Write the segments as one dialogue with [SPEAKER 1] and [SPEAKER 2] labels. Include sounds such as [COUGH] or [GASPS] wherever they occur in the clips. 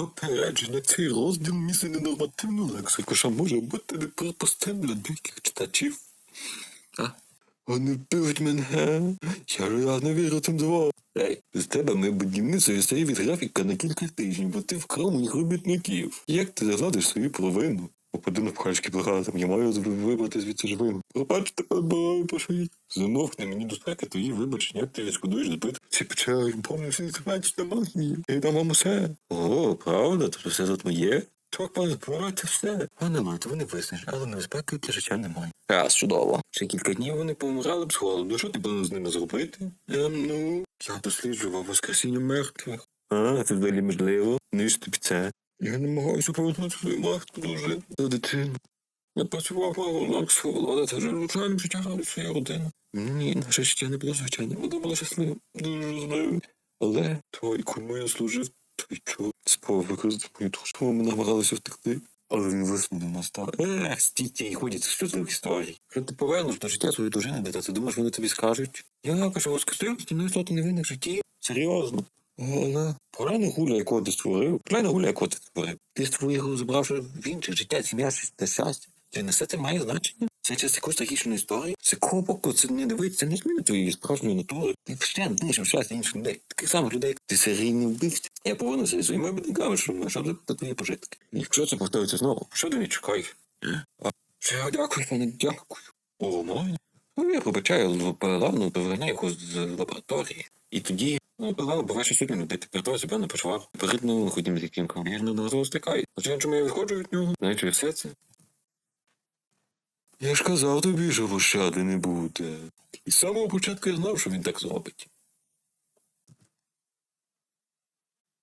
[SPEAKER 1] Попередження, цей розділ містить ненормативну лексику, що може бути неприпустим для деяких читачів. А? Вони вбивуть мене. Я ж я не вірю цим двом. Ей, з тебе ми будівництво відстає від графіка на кілька тижнів, бо ти вкрав моїх робітників. Як ти загладиш свою провину? Попаду на пхальські бригадам, я маю вибрати звідси живим. Пробачте, подбаю, пошли. Замовкни мені до спеки твої вибачення, як ти відшкодуєш добити. Ці печери, помню всі інформації на. Я дам вам усе. О, правда? Тобто все тут моє? Так, пане, збирайте все. Пане Лойте, вони виснажені, але небезпеки для життя немає. Раз, чудово. Ще кілька днів вони помирали б з голоду. Що ти повинен з ними зробити? Ем, ну, я досліджував воскресіння мертвих. А, це взагалі можливо. Ну і ж тобі це. Я намагаюся повернути свою матку жити до дитини. Я працював та жив звичайним життям своєї родини. Ні, наше життя не було звичайним, воно було щасливим, дуже щасливим. Але той, кому я служив, той чув, спав використати мою душу, ми намагалися втекти. Але він висунув нас так. Ех, стійте і ходять, що це історії? Що ти повернеш до життя свою дружини, де ти думаєш, вони тобі скажуть? Я кажу, воскресив, стіною стати невинних в житті. Серйозно. Але поляна гуля, якого ти створив, поляна гуля, якого ти створив. Ти створив його, забравши в інше життя, сім'я, та щастя. Чи несе це має значення? Це часть якоїсь трагічної історії. З якого боку це не дивиться, не зміни твоєї справжньої натури. Ти ще знищив щастя інших людей. Таких самих людей, ти серійний вбивця. Я зі своїми батьками, що що це твої пожитки. Якщо це повториться знову, що ти не чекай? Все, дякую, пане, дякую. О. Ну, я пробачаю, переладно, поверняю його з лабораторії. І тоді, ну, погано, бо ваші сьогодні людей тепер себе не почував. Передно ходім з яким кам'єрно на розуму стикає. Хоча чому я відходжу від нього? Знаєте, все це. Я ж казав тобі, що пощади не буде. І з самого початку я знав, що він так зробить.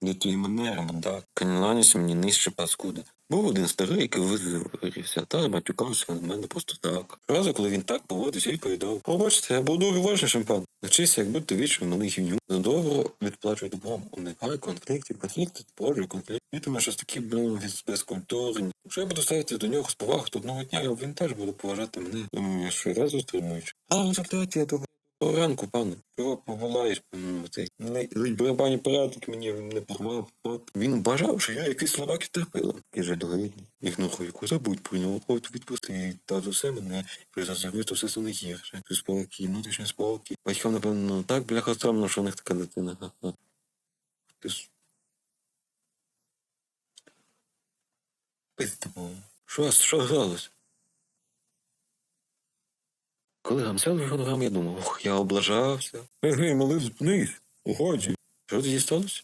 [SPEAKER 1] Не твої манери, мандак. Каніланіся мені нижче паскуда. Був один старий, який визворився, та матюкався на мене просто так. Разу, коли він так поводився, повідав. Пробачте, я буду уважнішим пан. Навчися, як бути вічним малий гівню. Добро відплачує добром. Уникай конфліктів, конфлікти, породжує конфлікт. І думаю, що такі, блин, безкультурні. Якщо я буду ставити до нього з повагою, то одного дня він теж буде поважати мене. Думаю, я ще разу стримуючи. А в результаті я того Доброго ранку, пане. Чого поволаєш цей ледь барабані порядок мені не порвав. Він бажав, що я якісь слова терпила. І жалюгідний. Ігнорую, яку забудь про нього, от відпусти. Та за все мене призазорив, то все це не гірше. Ти спокій, внутрішній спокій. Батькам, напевно, так бляха срамно, що в них така дитина. Ха-ха. Ти ж... Пиздимо. Що, що гралось? Коли гамсяли його ногами, я думав, ох, я облажався. Ей, малий, зупинись, уході. Що тоді сталося?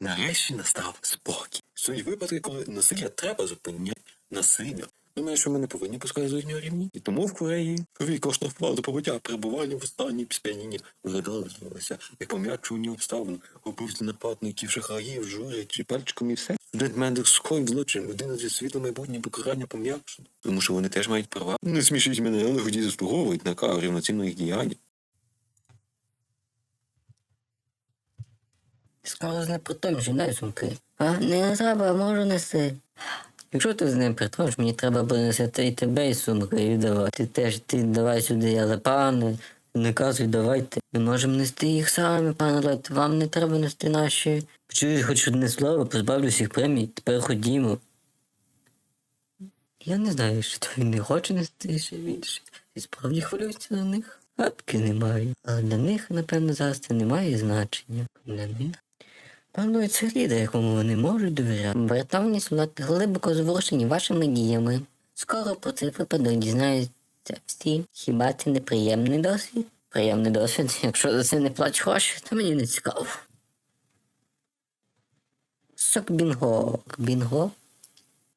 [SPEAKER 1] Нарешті настав спокій. Суть випадки, коли насилля треба зупиняти насилля. Думаю, що ми не повинні пускати з їхнього рівня. І тому в Кореї крові коштує вплав до побиття перебування в останній сп'янінні виразилося, як пом'якшувані обставин, убивці нападників, шахраїв, журять чи пальчиком і все. Студент медик скоїв злочин, людина зі світло майбутнє покарання пом'якшено. Тому що вони теж мають права. Не смішіть мене, але ході заслуговують на кару рівноцінно їх діяння.
[SPEAKER 2] З не про той сумки. А не треба, можу нести. Якщо ти з ним притвориш, мені треба буде нести і тебе, і сумки, і віддавати. Ти теж ти давай сюди, але пане, не казуй, давайте. Ми можемо нести їх самі, пане Лет. Вам не треба нести наші. Почуєш хоч одне слово, позбавлюсь їх премій, тепер ходімо. Я не знаю, що то він не хоче нести ще більше. І справді хвилюється за них. Гадки немає. Але для них, напевно, зараз це не має значення. Для них. Це лідер, якому вони можуть довіряти. Братовні солдати глибоко зворушені вашими діями. Скоро про цей випадок дізнаються всі. Хіба це неприємний досвід? Приємний досвід. Якщо за це не плач гроші, то мені не цікаво. Сок бінго.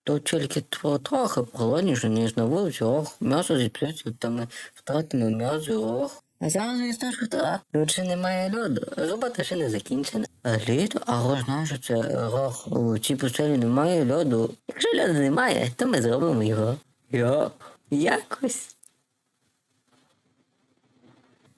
[SPEAKER 2] То тільки тро- трохи пролоніше, ніж на вулиці, ох, м'ясо зіпсується, то ми втратимо м'ясо, ох. Зараз їсти що так. Тут ще немає льоду, робота ще не закінчена. Літо, а го знав, що це рох. У цій пустелі немає льоду. Якщо льоду немає, то ми зробимо його. Як? Якось.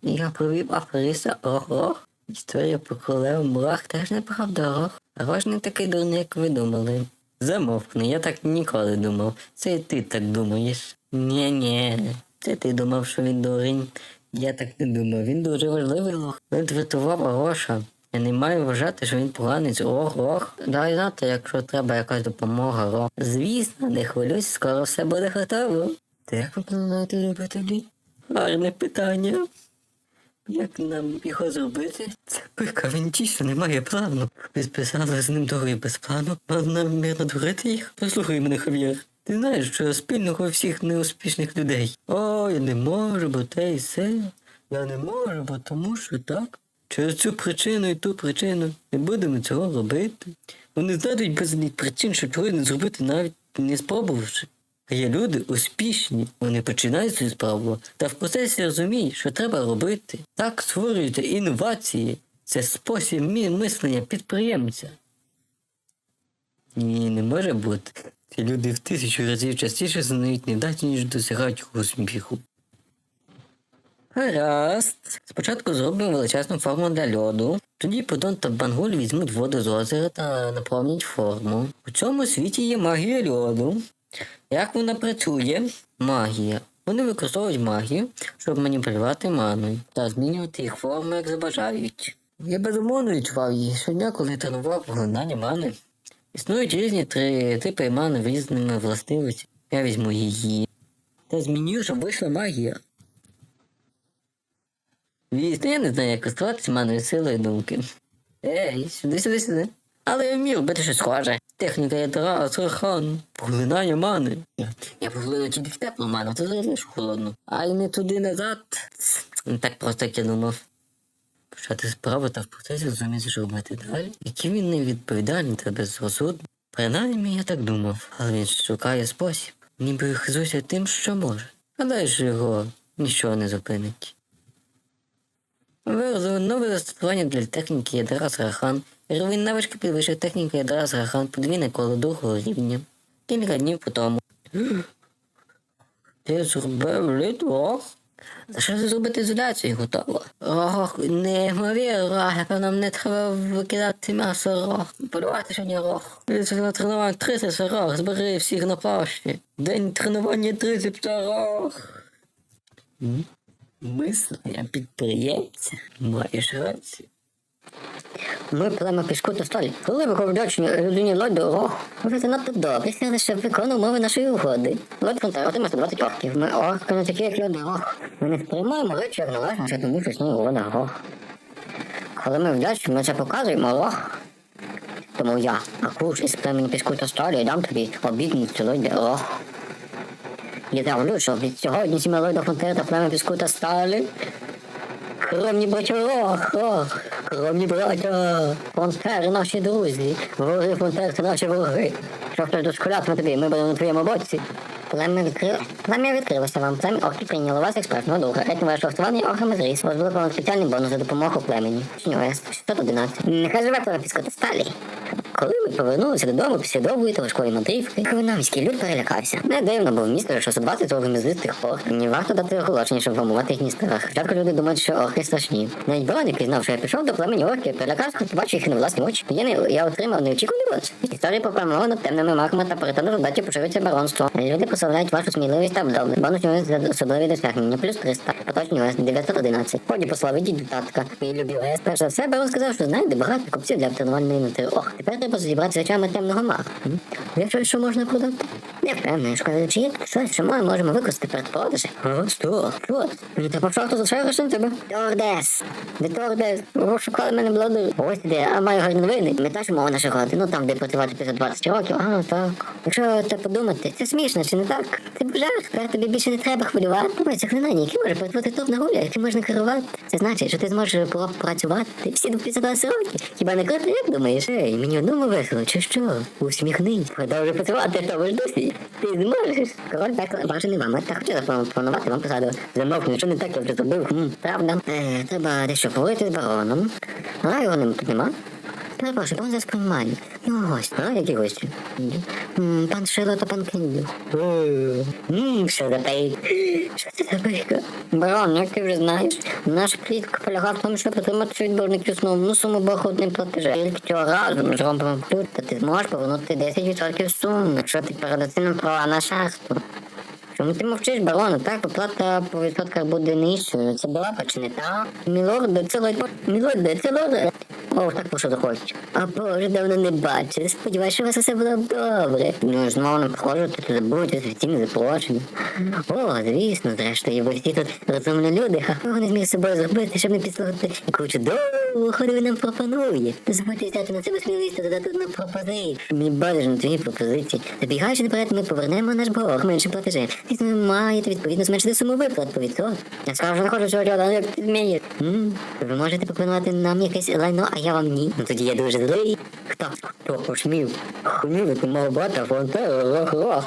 [SPEAKER 2] Я провів афериста Ох-Ох. Історія про королеву Мурах теж неправда, Ох. Рож не такий дурний, як ви думали. Замовкни, я так ніколи думав. Це і ти так думаєш. Ні-ні. Це ти думав, що він дурень. Я так не думав, він дуже важливий лох. Він врятував Ороша. Я не маю вважати, що він поганець. Ох, ох. Дай знати, якщо треба якась допомога, Рох. Звісно, не хвилюйся, скоро все буде готово. Та як ви плануєте робити лід? Гарне питання. Як нам його зробити? Це пика, він дійсно не має плану. Ви списали з ним договір без плану, а нам мірно дурити їх? Послухай мене, Хав'єр. Ти знаєш, що спільного всіх неуспішних людей. О, я не можу, бо те і все. Я не можу, бо тому що так. Через цю причину і ту причину не будемо цього робити. Вони знайдуть безліч причин, щоб чогось не зробити, навіть не спробувавши. А є люди успішні, вони починають свою справу, та в процесі розуміють, що треба робити. Так створюються інновації. Це спосіб мислення підприємця. Ні, не може бути. Люди в тисячу разів частіше знають невдачі, ніж досягають успіху. Гаразд. Спочатку зробимо величезну форму для льоду. Тоді Подон та Бангуль візьмуть воду з озера та наповнять форму. У цьому світі є магія льоду. Як вона працює? Магія. Вони використовують магію, щоб маніпулювати маною та змінювати їх форму, як забажають. Я безумовно відчував її щодня, коли тренував поглинання мани. Існують різні три типи мани різними властивостями. Я візьму її. Та зміню, щоб вийшла магія. Звісно, я не знаю, як користуватися маною силою думки. Ей, сюди, сюди, сюди. Але я вмів робити щось схоже. Техніка ядра, асрахан, поглинання мани. Я поглину тільки в теплу ману, то залиш холодну. А й не туди назад. Не так просто, як я думав. Почати справу та в процесі розуміти, що робити далі. Який він невідповідальний та безрозсудний. Принаймні, я так думав, але він шукає спосіб. Ніби хизується тим, що може. Але ж його нічого не зупинить. Виразили нове застосування для техніки ядра Сарахан. Рівень навички підвищив техніку ядра Сарахан подвійне коло другого рівня. Кілька днів по тому. [GASPS] Ти зробив літвох? Лише зробити ізоляцію готово. не мові як нам не треба викидати м'ясо рог. Полювати сьогодні рог. Після тренування 30 рог, збери всіх на площі. День тренування 30 рог. Мислення підприємця. Маєш рацію. Ми племо піску та столі. Коли виходячні людині дорог, ви занадто добре, сяли, щоб виконував умови нашої угоди. Лодь фронтер отримає 120 орків. Ми орки не такі, як люди рог. Ми не сприймаємо речі як належніше, тому що існує угода рог. Коли ми вдячні, ми це показуємо рог. Тому я, Акуш із племені піску та столі, дам тобі обідницю лодь рог. Я зроблю, що від сьогодні сім'я лодь до фронтера та племені піску та столі Кровні браття, ох, ох, кровні браття, фронтери наші друзі, вороги фонтерки наші вороги. Що хтось дошкулятиме тобі, ми будемо на твоєму боці. Плем'я відкрило. Плем'я відкрилося вам. Плем'я орки прийняло вас експертного духа. Етнове шахтування орхами зріс. Вам спеціальний бонус за допомогу племені. Ось 611. Нехай живе плем'я піскоти сталі. Коли повернулися додому після довгої та важкої мандрівки, Кровинамський люд перелякався. Не дивно, бо в місто лише 120 років з тих пор. Не варто дати оголошення, щоб вгамувати їхній страх. Спочатку люди думають, що орки страшні. Навіть Броник пізнав, що я пішов до племені орки, перелякався, побачив їх на власні очі. Я, не, я отримав неочікуваний бонус. Історія про темними маками та перетону роздачі поширюється баронство. Люди прославляють вашу сміливість та вдовли. Бонус ось за особливі досягнення, плюс 300. Поточні ось 911. Ході послави діть татка. Мій любі ОС. Перш за все, барон сказав, що знає, де багато купців для тренувальної мети. Ох, тепер треба зібрати речами темного мага. Є щось, що можна продати? Не впевнений, шкода, чи є щось, що ми можемо використати перед продажем? О, що? Що? Ти по шахту залишаєш на тебе? Тордес. Де Тордес? Розшукали мене блади. Ось де, а маю гарні новини. Ми теж мова наших годи. Ну там, де працювати після 20 років. А, так. Якщо так подумати, це смішно, чи не так? Б жах, тепер тобі більше не треба хвилювати. Ось заклинання, яке може перетворити топ на гуля, яким можна керувати. Це значить, що ти зможеш працювати всі до 50 років. Хіба не круто, як думаєш? Ей, мені одному весело, чи що? Усміхнись. Продовжуй працювати в ви ж досі. Ти зможеш. Король так бажаний вам. Так хочу запропонувати вам посаду. Замовкни, нічого не так, я вже зробив. Хм, правда. Е, треба дещо поговорити з бароном. А його тут нема. Пан за сприймання. Ну, гость, а які гості? М, Пан Шило та пан Кендю. Ммм, що за пейк? Що це за пейка? Барон, як ти вже знаєш, наш плітка полягав в тому, щоб отримати від борників основну суму походним платежем. Тільки цього разу зробимо тут, та ти зможеш повернути 10% суми, якщо ти передаси нам права на шахту. Чому ти мовчиш, барону? Так, оплата по відсотках буде нижчою. Це була чи не так? Мілорде, це лайко. Мілорде, це лорде. О, так що захочеш. А боже, давно не бачив. Сподіваюся, що у вас усе було добре. Ну, знову не похоже, тут забудьте офіційне запрошення. О, звісно, зрештою, ви всі тут розумні люди. Ха, Кого не зміг з собою зробити, щоб не підслухати, яку чудову ходу нам пропонує. Не взяти на себе сміливість та додати на пропозицію. Мені байдуже на твої пропозиції. Забігаючи наперед, ми повернемо наш борг меншим платежем. Звісно, ви маєте відповідно зменшити суму виплат по відсотку. Я скажу, не хочу робити, як ти вмієш. М, Ви можете пропонувати нам якесь лайно, а я вам ні. Ну тоді я дуже злий. Хто? Хто посмів? Хмілити мого брата лох.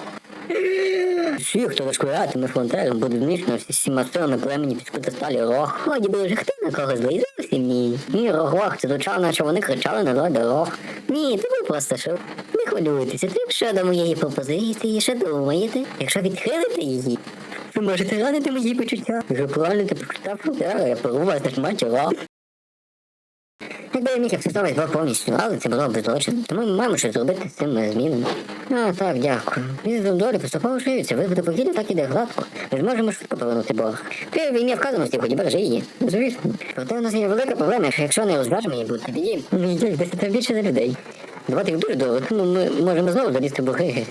[SPEAKER 2] Всі, хто розкуратиме фронтером, будуть знищено всі всіма силами племені піскути сталі рог. Годі боже, хто на кого злий? Зовсім ні. Ні, рог, це звучало, що вони кричали на лоді рог. Ні, це ви просто що. Не хвилюйтеся, ти щодо моєї пропозиції, що думаєте? Якщо відхилите її, ви можете ранити мої почуття. Якщо правильно ти фронтера, я порву вас на шматі рог. Якби я міг акцентувати двох повністю, але це було б злочин. Тому ми маємо щось зробити з цими змінами. А, так, дякую. Візитом долі поступово шиється. Визвати покілля так іде гладко. Ми зможемо швидко повернути борг. Ти війні вказаності, хоч бережи її. Звісно. Проте у нас є велика проблема, що якщо не розважимо її будуть їх десяти більше за людей. Давати їх дуже довго, тому ми можемо знову залізти в бухи.